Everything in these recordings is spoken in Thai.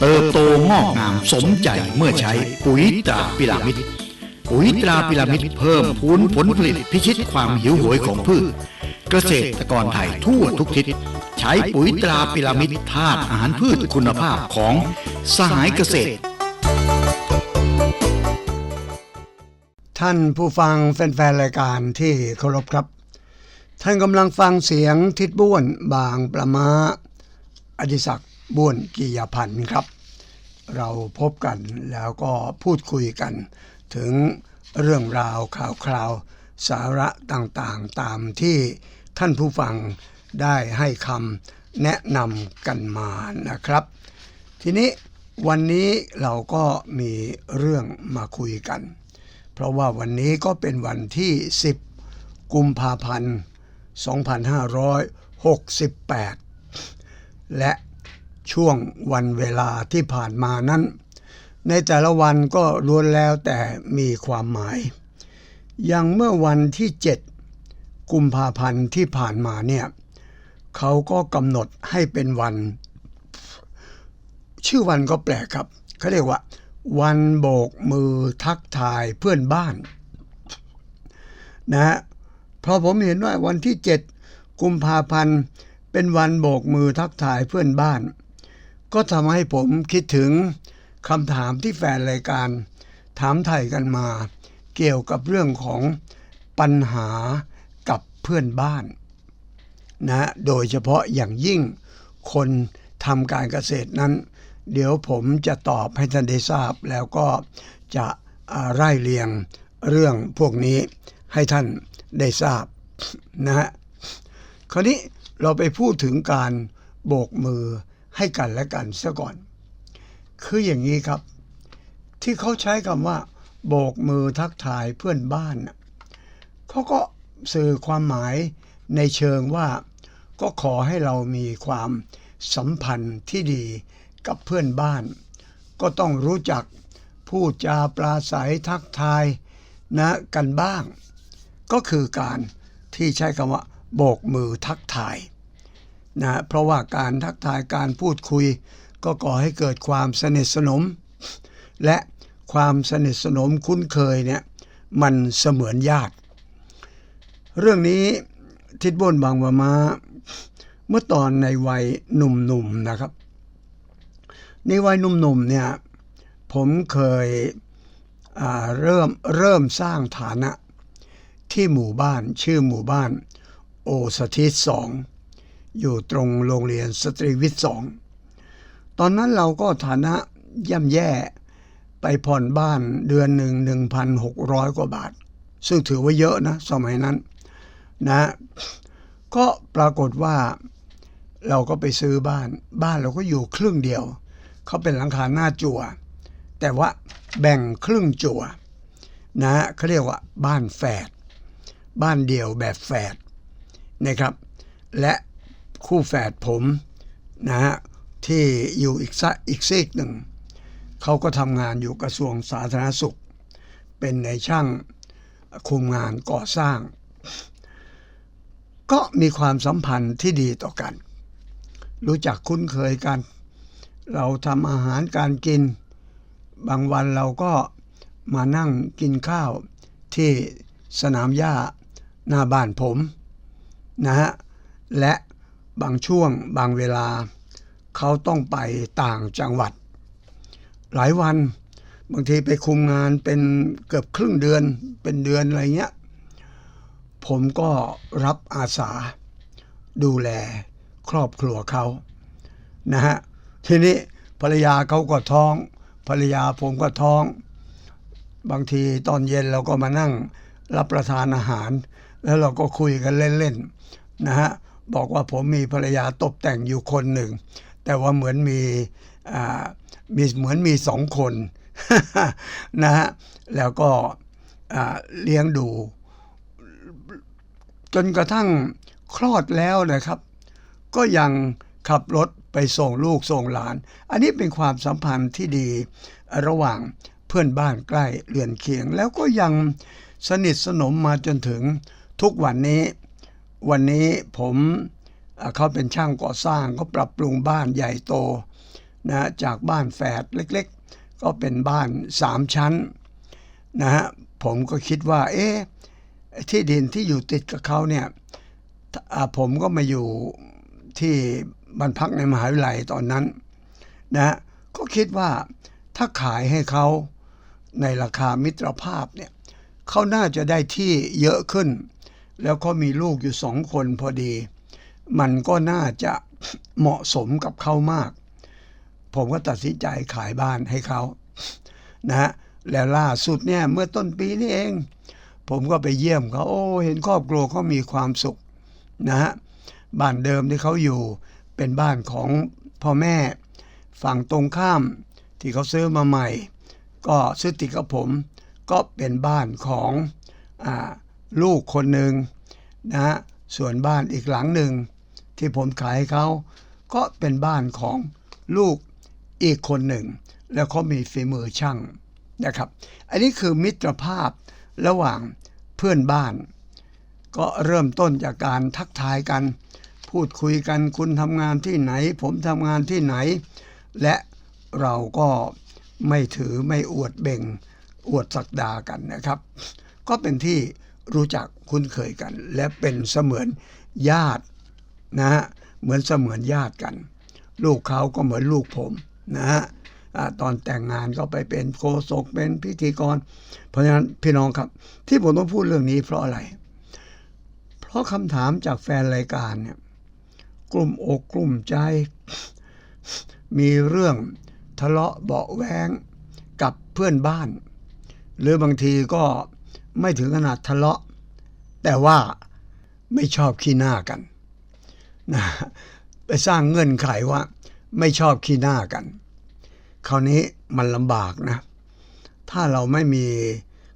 เติบโตงอกงามสมใจเมื่อใช้ปุ๋ยตราพิรามิดปุ๋ยตราพิรามิดเพิ่มพูนผลผลิตพิชิตความหิวโหยของพืช เกษตรกรไทยทั่วทุกทิศ ใช้ปุ๋ยตราพิรามิดธาตุอาหารพืชคุณภาพของสหายเกษตร ท่านผู้ฟังแฟนๆรายการที่เคารพครับ ท่านกำลังฟังเสียงทิดบ้วนบางประมาอดิศักดิ์ บ้วนกิยพันธ์ครับ เราพบกันแล้วก็พูดคุยกัน ถึงเรื่องราวข่าวคราว สาระต่างๆ ตามที่ท่านผู้ฟังได้ให้คำแนะนำกันมานะครับ ทีนี้วันนี้เราก็มีเรื่องมาคุยกัน เพราะว่าวันนี้ก็เป็นวันที่ 10 กุมภาพันธ์ 2568 และ ช่วงวันเวลาที่ผ่านมานั้น ในแต่ละวันก็ล้วนแล้วแต่มีความหมาย อย่างเมื่อวันที่ 7 กุมภาพันธ์ที่ผ่านมาเนี่ยเขาก็กำหนดให้เป็นวัน ชื่อวันก็แปลกครับเขาเรียกว่า วันโบกมือทักทายเพื่อนบ้านนะฮะเพราะผมเห็นว่าวันที่ 7 กุมภาพันธ์เป็นวันโบกมือทักทายเพื่อนบ้าน ก็ทำให้ผมคิดถึงคำถามที่แฟนรายการ ถามไทยกันมา เกี่ยวกับเรื่องของปัญหากับเพื่อนบ้านนะโดยเฉพาะอย่างยิ่งคนทำการเกษตรนั้น เดี๋ยวผมจะตอบให้ท่านได้ทราบ แล้วก็จะไล่เรียงเรื่องพวกนี้ให้ท่านได้ทราบนะฮะคราวนี้เราไปพูดถึงการโบกมือ ให้กันและกันซะก่อน คืออย่างนี้ครับ ที่เขาใช้คำว่า โบกมือทักทายเพื่อนบ้านเขาก็สื่อความหมายในเชิงว่า ก็ขอให้เรามีความสัมพันธ์ที่ดีกับเพื่อนบ้าน ก็ต้องรู้จักพูดจาปราศัยทักทายนะกันบ้าง ก็คือการที่ใช้คำว่า โบกมือทักทาย นะเพราะว่าการทักทายการพูดคุย ก็ก่อให้เกิดความสนิทสนม และความสนิทสนมคุ้นเคยเนี่ยมันเสมือนญาติ เรื่องนี้ทิดบนบางวามาเมื่อตอนในวัยหนุ่มๆนะครับ ในวัยหนุ่มๆเนี่ยผมเคยเริ่มเริ่มสร้างฐานะที่หมู่บ้านชื่อหมู่บ้านโอสถิตสอง อยู่ตรงโรงเรียนสตรีวิทย์สองตอนนั้นเราก็ฐานะย่ำแย่ไปผ่อนบ้านเดือนหนึ่ง1,600 กว่าบาท ซึ่งถือว่าเยอะนะ สมัยนั้นนะ ก็ปรากฏว่าเราก็ไปซื้อบ้าน บ้านเราก็อยู่ครึ่งเดียว เขาเป็นหลังคาหน้าจั่ว แต่ว่าแบ่งครึ่งจั่วนะเขาเรียกว่าบ้านแฝดบ้านเดี่ยวแบบแฝดนะครับ และ คู่แฝดผมนะฮะที่อยู่อีกซะอีกซีกหนึ่ง เขาก็ทำงานอยู่กระทรวงสาธารณสุข เป็นในช่างคุมงานก่อสร้าง ก็มีความสัมพันธ์ที่ดีต่อกัน รู้จักคุ้นเคยกัน เราทำอาหารการกิน บางวันเราก็มานั่งกินข้าวที่สนามหญ้าหน้าบ้านผมนะฮะและ บางช่วงบางเวลา เขาต้องไปต่างจังหวัด หลายวันบางทีไปคุมงานเป็นเกือบครึ่งเดือนเป็นเดือนอะไรเงี้ย ผมก็รับอาสา ดูแลครอบครัวเขานะฮะทีนี้ภรรยาเขาก็ท้อง ภรรยาผมก็ท้อง บางทีตอนเย็นเราก็มานั่งรับประทานอาหาร แล้วเราก็คุยกันเล่นๆนะฮะ บอกว่าผมมีภรรยาตกแต่งอยู่คนหนึ่ง แต่ว่าเหมือนมีมีเหมือนมีสองคนนะฮะแล้วก็เลี้ยงดู จนกระทั่งคลอดแล้วนะครับ ก็ยังขับรถไปส่งลูกส่งหลาน อันนี้เป็นความสัมพันธ์ที่ดีระหว่างเพื่อนบ้านใกล้เรือนเคียง แล้วก็ยังสนิทสนมมาจนถึงทุกวันนี้ วันนี้ผมเขาเป็นช่างก่อสร้างเขาปรับปรุงบ้านใหญ่โตนะจากบ้านแฝดเล็กๆ ก็เป็นบ้านสามชั้นนะฮะผมก็คิดว่า เอ๊ะที่ดินที่อยู่ติดกับเขาเนี่ยผมก็มาอยู่ที่บ้านพักในมหาวิทยาลัยตอนนั้นนะฮะก็คิดว่าถ้าขายให้เขาในราคามิตรภาพเนี่ยเขาน่าจะได้ที่เยอะขึ้น แล้วก็มีลูกอยู่สองคนพอดี มันก็น่าจะเหมาะสมกับเขามาก ผมก็ตัดสินใจขายบ้านให้เขานะฮะแล้วล่าสุดเนี่ยเมื่อต้นปีนี้เอง ผมก็ไปเยี่ยมเขาโอ้เห็นครอบครัวเขามีความสุขนะฮะบ้านเดิมที่เขาอยู่เป็นบ้านของพ่อแม่ ฝั่งตรงข้ามที่เขาซื้อมาใหม่ ก็ซื้อติดกับผม ก็เป็นบ้านของอ่า ลูกคนหนึ่งนะฮะส่วนบ้านอีกหลังหนึ่งที่ผมขายให้เขาก็เป็นบ้านของลูกอีกคนหนึ่ง แล้วเขามีฝีมือช่างนะครับ อันนี้คือมิตรภาพระหว่างเพื่อนบ้าน ก็เริ่มต้นจากการทักทายกัน พูดคุยกันคุณทำงานที่ไหน ผมทำงานที่ไหน และเราก็ไม่ถือไม่อวดเบ่ง อวดศักดากันนะครับ ก็เป็นที่ รู้จักคุ้นเคยกัน และเป็นเสมือนญาตินะฮะเหมือนเสมือนญาติกัน ลูกเขาก็เหมือนลูกผมนะฮะตอนแต่งงานก็ไปเป็นโฆษกเป็นพิธีกร เพราะฉะนั้นพี่น้องครับ ที่ผมต้องพูดเรื่องนี้เพราะอะไร เพราะคำถามจากแฟนรายการเนี่ยกลุ่มอกกลุ่มใจ มีเรื่องทะเลาะเบาแวงกับเพื่อนบ้าน หรือบางทีก็ ไม่ถึงขนาดทะเลาะ แต่ว่าไม่ชอบขี้หน้ากันนะไปสร้างเงื่อนไขว่า ไม่ชอบขี้หน้ากัน คราวนี้มันลำบากนะ ถ้าเราไม่มี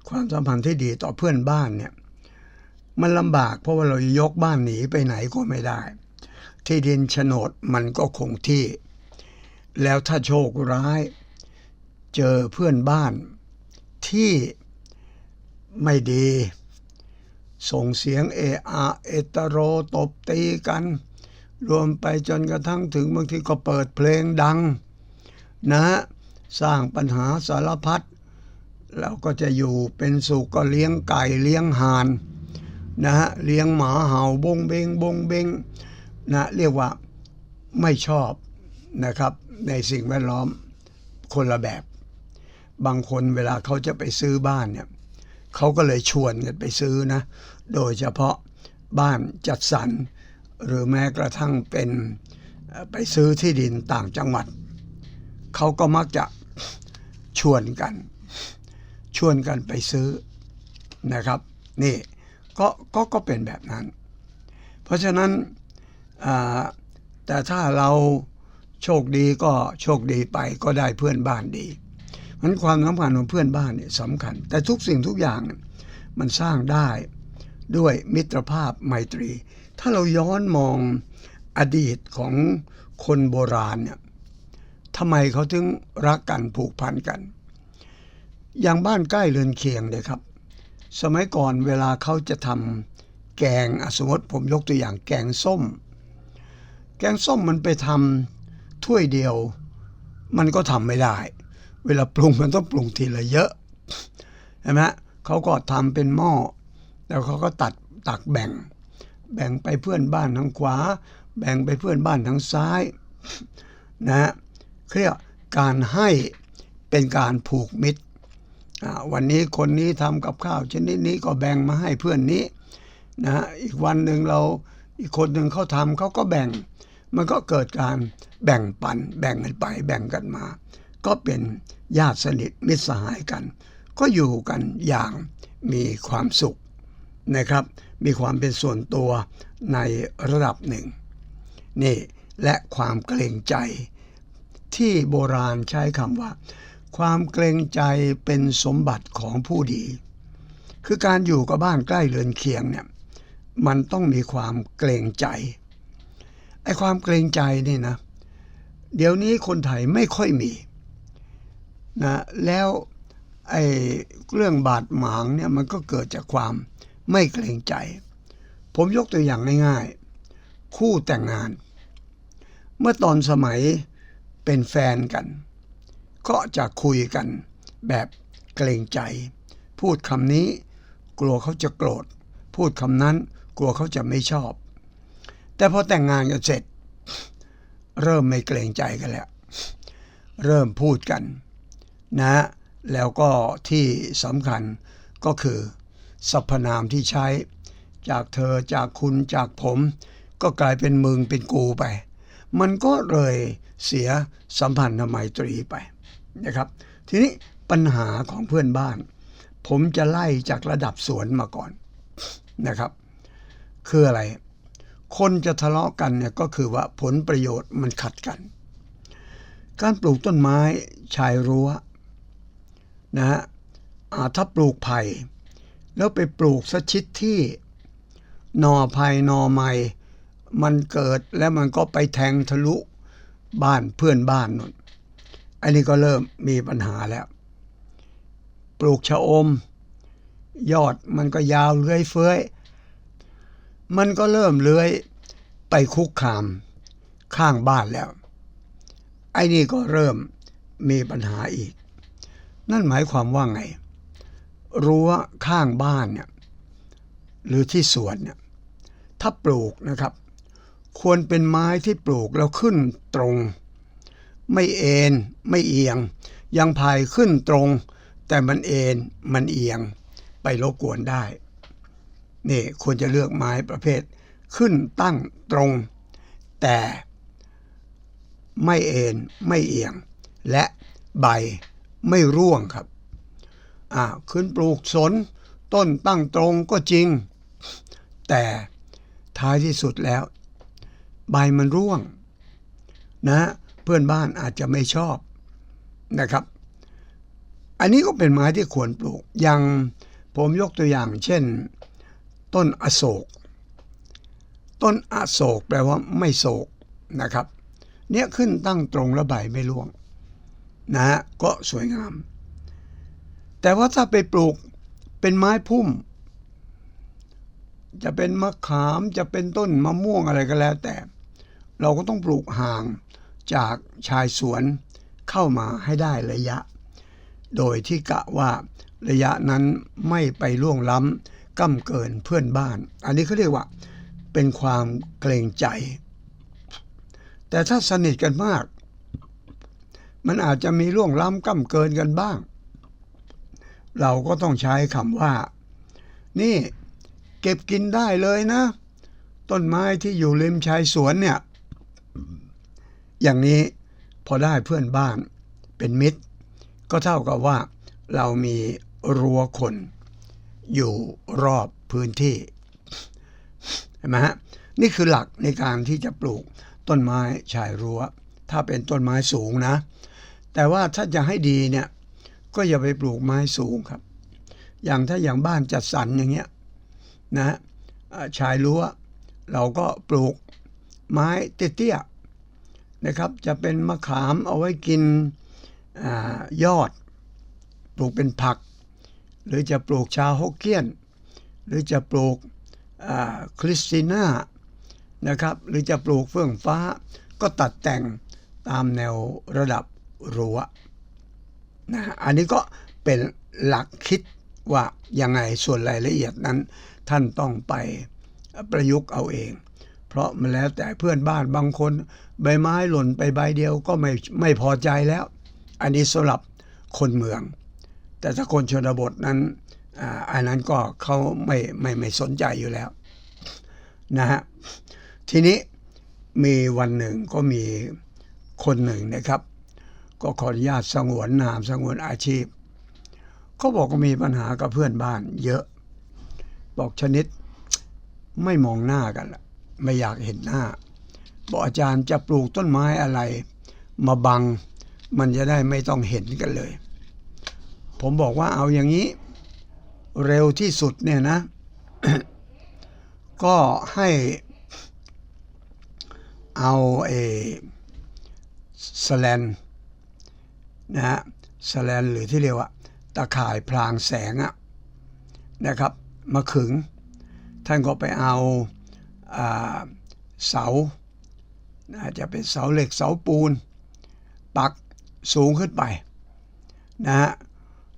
ความสัมพันธ์ที่ดีต่อเพื่อนบ้านเนี่ย มันลำบากเพราะว่าเรายกบ้านหนีไปไหนก็ไม่ได้ ที่ดินโฉนดมันก็คงที่ แล้วถ้าโชคร้าย เจอเพื่อนบ้านที่ ไม่ดี ส่งเสียงเออะเอตโรตบตีกัน รวมไปจนกระทั่งถึงบางทีก็เปิดเพลงดังนะฮะสร้างปัญหาสารพัดเราก็จะอยู่เป็นสุขก็เลี้ยงไก่เลี้ยงห่านนะฮะเลี้ยงหมาเห่าบงเบงบงเบงนะเรียกว่าไม่ชอบนะครับในสิ่งแวดล้อมคนละแบบ บางคนเวลาเขาจะไปซื้อบ้านเนี่ย เขาก็เลยชวนกันไปซื้อนะ โดยเฉพาะบ้านจัดสรร หรือแม้กระทั่งเป็นไปซื้อที่ดินต่างจังหวัด เขาก็มักจะชวนกัน ชวนกันไปซื้อนะครับ นี่ก็ก็ก็เป็นแบบนั้น เพราะฉะนั้นแต่ถ้าเราโชคดีก็โชคดีไปก็ได้เพื่อนบ้านดี มันความสำคัญของเพื่อนบ้านเนี่ยสำคัญ แต่ทุกสิ่งทุกอย่างมันสร้างได้ด้วยมิตรภาพไมตรี ถ้าเราย้อนมองอดีตของคนโบราณเนี่ยทำไมเขาถึงรักกันผูกพันกัน อย่างบ้านใกล้เรือนเคียงเลยครับ สมัยก่อนเวลาเขาจะทำแกงอสมมติผมยกตัวอย่างแกงส้ม แกงส้มมันไปทำถ้วยเดียว มันก็ทำไม่ได้ เวลาปรุงมันต้องปรุงทีละเยอะใช่ไหมเขาก็ทำเป็นหม้อแล้วเขาก็ตัดตักแบ่ง แบ่งไปเพื่อนบ้านทางขวา แบ่งไปเพื่อนบ้านทางซ้ายนะฮะเรียกการให้เป็นการผูกมิตรวันนี้คนนี้ทำกับข้าวชนิดนี้ก็แบ่งมาให้เพื่อนนี้นะฮะอีกวันหนึ่งเราอีกคนหนึ่งเขาทำเขาก็แบ่ง มันก็เกิดการแบ่งปันแบ่งกันไปแบ่งกันมา ก็เป็นญาติสนิทมิตรสหายกัน ก็อยู่กันอย่างมีความสุขนะครับ มีความเป็นส่วนตัวในระดับหนึ่ง นี่และความเกรงใจ ที่โบราณใช้คำว่า ความเกรงใจเป็นสมบัติของผู้ดี คือการอยู่กับบ้านใกล้เรือนเคียงเนี่ยมันต้องมีความเกรงใจไอ้ความเกรงใจนี่นะ เดี๋ยวนี้คนไทยไม่ค่อยมี นะแล้วไอ้เรื่องบาดหมางเนี่ยมันก็เกิดจากความไม่เกรงใจ ผมยกตัวอย่างง่ายๆ คู่แต่งงาน เมื่อตอนสมัยเป็นแฟนกัน ก็จะคุยกันแบบเกรงใจ พูดคำนี้กลัวเขาจะโกรธ พูดคำนั้นกลัวเขาจะไม่ชอบ แต่พอแต่งงานกันเสร็จ เริ่มไม่เกรงใจกันแล้ว เริ่มพูดกัน นะ แล้วก็ที่สำคัญก็คือสรรพนามที่ใช้ จากเธอจากคุณจากผม ก็กลายเป็นมึงเป็นกูไป มันก็เลยเสียสัมพันธไมตรีไปนะครับ ทีนี้ปัญหาของเพื่อนบ้าน ผมจะไล่จากระดับสวนมาก่อนนะครับ คืออะไร คนจะทะเลาะกันเนี่ยก็คือว่าผลประโยชน์มันขัดกัน การปลูกต้นไม้ชายรั้ว นะฮะถ้าปลูกไผ่แล้วไปปลูกสชิดที่หนอไผ่หนอไม้มันเกิดแล้วมันก็ไปแทงทะลุบ้านเพื่อนบ้านนู่นอันนี้ก็เริ่มมีปัญหาแล้ว ปลูกชะอม ยอดมันก็ยาวเลื้อยเฟื้อย มันก็เริ่มเลื้อยไปคุกคามข้างบ้านแล้ว ไอ้นี่ก็เริ่มมีปัญหาอีก นั่นหมายความว่าไง รั้วข้างบ้านเนี่ยหรือที่สวนเนี่ยถ้าปลูกนะครับ ควรเป็นไม้ที่ปลูกแล้วขึ้นตรง ไม่เอ็นไม่เอียง ยังพายขึ้นตรง แต่มันเอ็นมันเอียงไปรบกวนได้นี่ควรจะเลือกไม้ประเภทขึ้นตั้งตรง แต่ไม่เอ็นไม่เอียง และใบ ไม่ร่วงครับอ่าขึ้นปลูกสน ต้นตั้งตรงก็จริง แต่ท้ายที่สุดแล้ว ใบมันร่วง นะเพื่อนบ้านอาจจะไม่ชอบนะครับ อันนี้ก็เป็นไม้ที่ควรปลูก อย่างผมยกตัวอย่างเช่น ต้นอโศก ต้นอโศกแปลว่าไม่โศกนะครับ เนี่ยขึ้นตั้งตรงแล้วใบไม่ร่วง นะฮะก็สวยงาม แต่ว่าถ้าไปปลูกเป็นไม้พุ่ม จะเป็นมะขามจะเป็นต้นมะม่วงอะไรก็แล้วแต่ เราก็ต้องปลูกห่างจากชายสวนเข้ามาให้ได้ระยะ โดยที่กะว่าระยะนั้นไม่ไปล่วงล้ำก้ำเกินเพื่อนบ้าน อันนี้เขาเรียกว่าเป็นความเกรงใจ แต่ถ้าสนิทกันมาก มันอาจจะมีล่วงล้ำก้ำเกินกันบ้าง เราก็ต้องใช้คำว่า นี่เก็บกินได้เลยนะ ต้นไม้ที่อยู่ริมชายสวนเนี่ย อย่างนี้พอได้เพื่อนบ้านเป็นมิตร ก็เท่ากับว่าเรามีรั้วคน อยู่รอบพื้นที่เห็นไหมฮะนี่คือหลักในการที่จะปลูกต้นไม้ชายรั้ว ถ้าเป็นต้นไม้สูงนะ แต่ว่าถ้าจะให้ดีเนี่ย ก็อย่าไปปลูกไม้สูงครับ อย่างถ้าอย่างบ้านจัดสรรอย่างเงี้ยนะชายรั้วเราก็ปลูกไม้เตี้ยๆนะครับ จะเป็นมะขามเอาไว้กินอยอด ปลูกเป็นผัก หรือจะปลูกชาฮกเกี้ยน หรือจะปลูกคริสติน่านะครับ หรือจะปลูกเฟื่องฟ้าก็ตัดแต่งตามแนวระดับ รั้วนะอันนี้ก็เป็นหลักคิดว่ายังไงส่วนรายละเอียดนั้น ท่านต้องไปประยุกต์เอาเอง เพราะมันแล้วแต่เพื่อนบ้านบางคน ใบไม้หล่นไปใบเดียวก็ไม่ไม่พอใจแล้ว อันนี้สำหรับคนเมือง แต่ถ้าคนชนบทนั้นอันนั้นก็เขาไม่ไม่ไม่สนใจอยู่แล้วนะฮะทีนี้มีวันหนึ่งก็มีคนหนึ่งนะครับ ก็ขออนุญาตสงวนนามสงวนอาชีพ เขาบอกว่ามีปัญหากับเพื่อนบ้าน เยอะ บอกชนิดไม่มองหน้ากันละไม่อยากเห็นหน้า บอกอาจารย์จะปลูกต้นไม้อะไร มาบัง มันจะได้ไม่ต้องเห็นกันเลย ผมบอกว่าเอาอย่างนี้ เร็วที่สุดเนี่ยนะ ก็ให้เอาเอสแลน นะฮะสแลนหรือที่เรียกว่าตะข่ายพรางแสงอะนะครับมาขึง ท่านก็ไปเอาอาเสาอาจจะเป็นเสาเหล็กเสาปูน ปักสูงขึ้นไปนะฮะ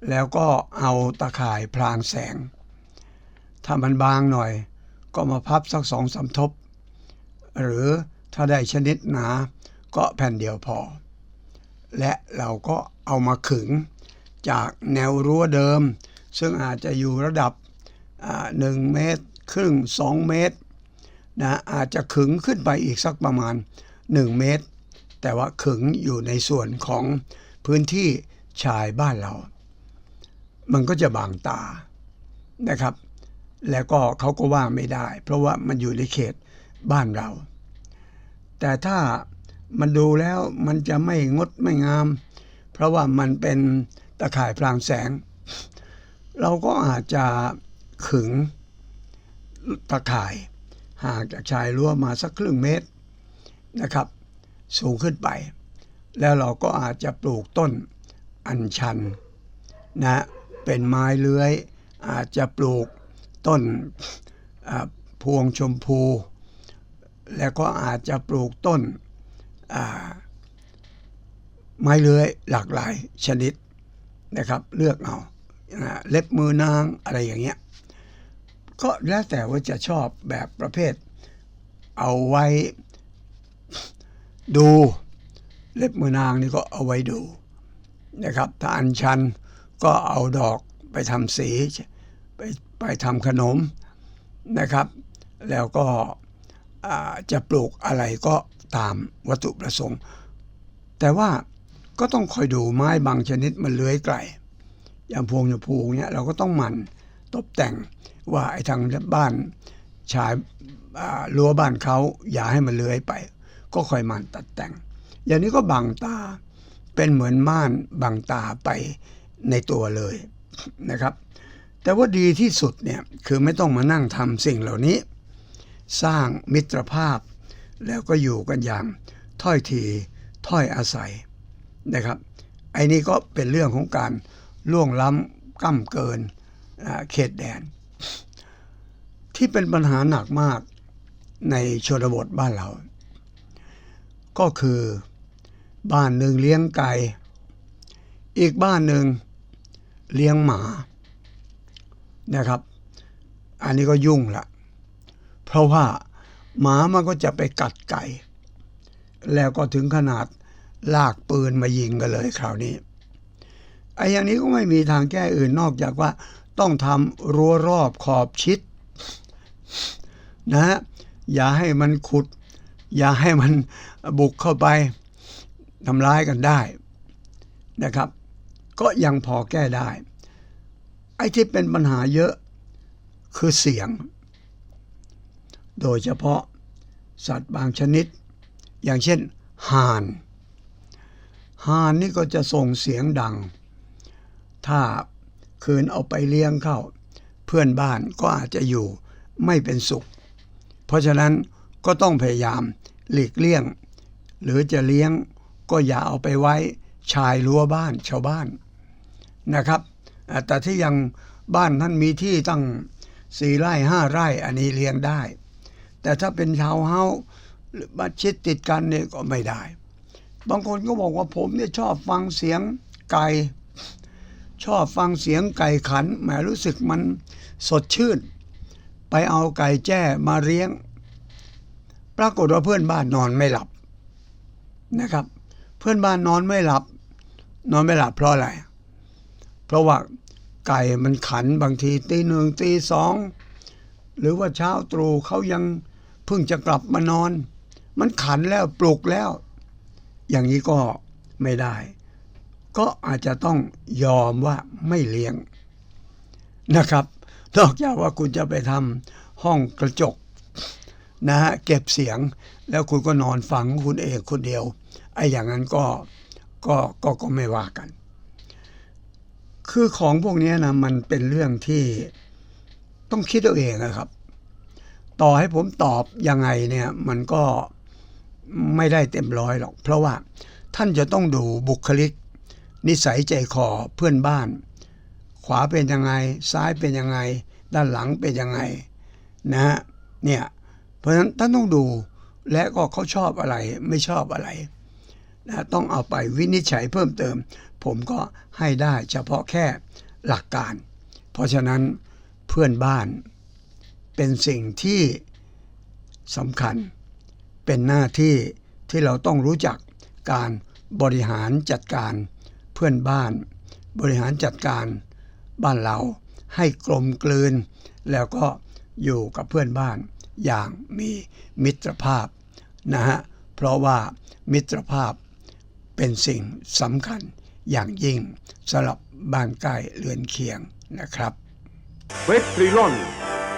แล้วก็เอาตะข่ายพรางแสง ถ้ามันบางหน่อย ก็มาพับสักสองสามทบ หรือถ้าได้ชนิดหนาก็แผ่นเดียวพอ และเราก็เอามาขึงจากแนวรั้วเดิม ซึ่งอาจจะอยู่ระดับหนึ่งเมตรครึ่ง 2 เมตรนะอาจจะขึงขึ้นไปอีกสักประมาณ 1 เมตร แต่ว่าขึงอยู่ในส่วนของพื้นที่ชายบ้านเรา มันก็จะบางตานะครับ แล้วก็เขาก็ว่าไม่ได้ เพราะว่ามันอยู่ในเขตบ้านเรา แต่ถ้า มันดูแล้วมันจะไม่งดไม่งาม เพราะว่ามันเป็นตะข่ายพรางแสง เราก็อาจจะขึงตะข่ายห่างจากชายรั้วมาสักครึ่งเมตรนะครับ สูงขึ้นไป แล้วเราก็อาจจะปลูกต้นอัญชันนะเป็นไม้เลื้อย อาจจะปลูกต้นพวงชมพู แล้วก็อาจจะปลูกต้น ไม้เลื้อยหลากหลายชนิดนะครับ เลือกเอาเล็บมือนางอะไรอย่างเงี้ยก็แล้วแต่ว่าจะชอบแบบประเภท เอาไว้ดูเล็บมือนางนี่ก็เอาไว้ดูนะครับ ถ้าอันชันก็เอาดอกไปทำสีไปไปทำขนมนะครับ แล้วก็จะปลูกอะไรก็ ตามวัตถุประสงค์ แต่ว่าก็ต้องคอยดูไม้บางชนิดมันเลื้อยไกล อย่างพวงชมพูเนี่ยเราก็ต้องหมั่นตกแต่งว่าไอ้ทางบ้านชายรั้วบ้านเขาอย่าให้มันเลื้อยไป ก็คอยหมั่นตัดแต่ง อย่างนี้ก็บังตาเป็นเหมือนม่านบังตาไปในตัวเลยนะครับ แต่ว่าดีที่สุดเนี่ยคือไม่ต้องมานั่งทำสิ่งเหล่านี้ สร้างมิตรภาพ แล้วก็อยู่กันอย่างถ้อยทีถ้อยอาศัยนะครับไอ้นี่ก็เป็นเรื่องของการล่วงล้ำก้ำเกินเขตแดน ที่เป็นปัญหาหนักมากในชนบทบ้านเรา ก็คือบ้านหนึ่งเลี้ยงไก่อีกบ้านหนึ่งเลี้ยงหมานะครับ อันนี้ก็ยุ่งละเพราะว่า หมามันก็จะไปกัดไก่ แล้วก็ถึงขนาดลากปืนมายิงกันเลยคราวนี้ไอ้อย่างนี้ก็ไม่มีทางแก้อื่นนอกจากว่าต้องทำรั้วรอบขอบชิดนะฮะอย่าให้มันขุด อย่าให้มันบุกเข้าไปทำร้ายกันได้นะครับ ก็ยังพอแก้ได้ ไอ้ที่เป็นปัญหาเยอะคือเสียง โดยเฉพาะสัตว์บางชนิด อย่างเช่นห่านห่านนี่ก็จะส่งเสียงดัง ถ้าคืนเอาไปเลี้ยงเข้า เพื่อนบ้านก็อาจจะอยู่ไม่เป็นสุข เพราะฉะนั้นก็ต้องพยายามหลีกเลี่ยง หรือจะเลี้ยงก็อย่าเอาไปไว้ชายรั้วบ้านชาวบ้านนะครับ แต่ที่ยังบ้านท่านมีที่ตั้งสี่ไร่ห้าไร่อันนี้เลี้ยงได้ แต่ถ้าเป็นชาวเฮาบ้านชิดติดกันเนี่ยก็ไม่ได้ บางคนก็บอกว่าผมเนี่ยชอบฟังเสียงไก่ ชอบฟังเสียงไก่ขันแหมรู้สึกมันสดชื่น ไปเอาไก่แจ้มาเลี้ยง ปรากฏว่าเพื่อนบ้านนอนไม่หลับนะครับ เพื่อนบ้านนอนไม่หลับ นอนไม่หลับเพราะอะไร เพราะว่าไก่มันขันบางทีตีหนึ่งตีสองหรือว่าเช้าตรู่เขายัง เพิ่งจะกลับมานอน มันขันแล้วปลุกแล้ว อย่างนี้ก็ไม่ได้ ก็อาจจะต้องยอมว่าไม่เลี้ยงนะครับนอกจากว่าคุณจะไปทำห้องกระจกนะฮะเก็บเสียงแล้วคุณก็นอนฟังคุณเองคนเดียวไอ้อย่างนั้นก็ก็ก็ก็ไม่ว่ากัน คือของพวกนี้นะมันเป็นเรื่องที่ต้องคิดเอาเองนะครับ ต่อให้ผมตอบยังไงเนี่ยมันก็ไม่ได้เต็มร้อยหรอก เพราะว่าท่านจะต้องดูบุคลิก นิสัยใจคอเพื่อนบ้าน ขวาเป็นยังไง ซ้ายเป็นยังไง ด้านหลังเป็นยังไงนะฮะเนี่ยเพราะฉะนั้นท่านต้องดูและก็เขาชอบอะไรไม่ชอบอะไรนะต้องเอาไปวินิจฉัยเพิ่มเติม ผมก็ให้ได้เฉพาะแค่หลักการ เพราะฉะนั้นเพื่อนบ้าน เป็นสิ่งที่สำคัญ เป็นหน้าที่ที่เราต้องรู้จักการบริหารจัดการเพื่อนบ้าน บริหารจัดการบ้านเราให้กลมกลืน แล้วก็อยู่กับเพื่อนบ้านอย่างมีมิตรภาพนะฮะเพราะว่ามิตรภาพเป็นสิ่งสำคัญอย่างยิ่งสำหรับบ้านใกล้เรือนเคียงนะครับ เวสตรีลอน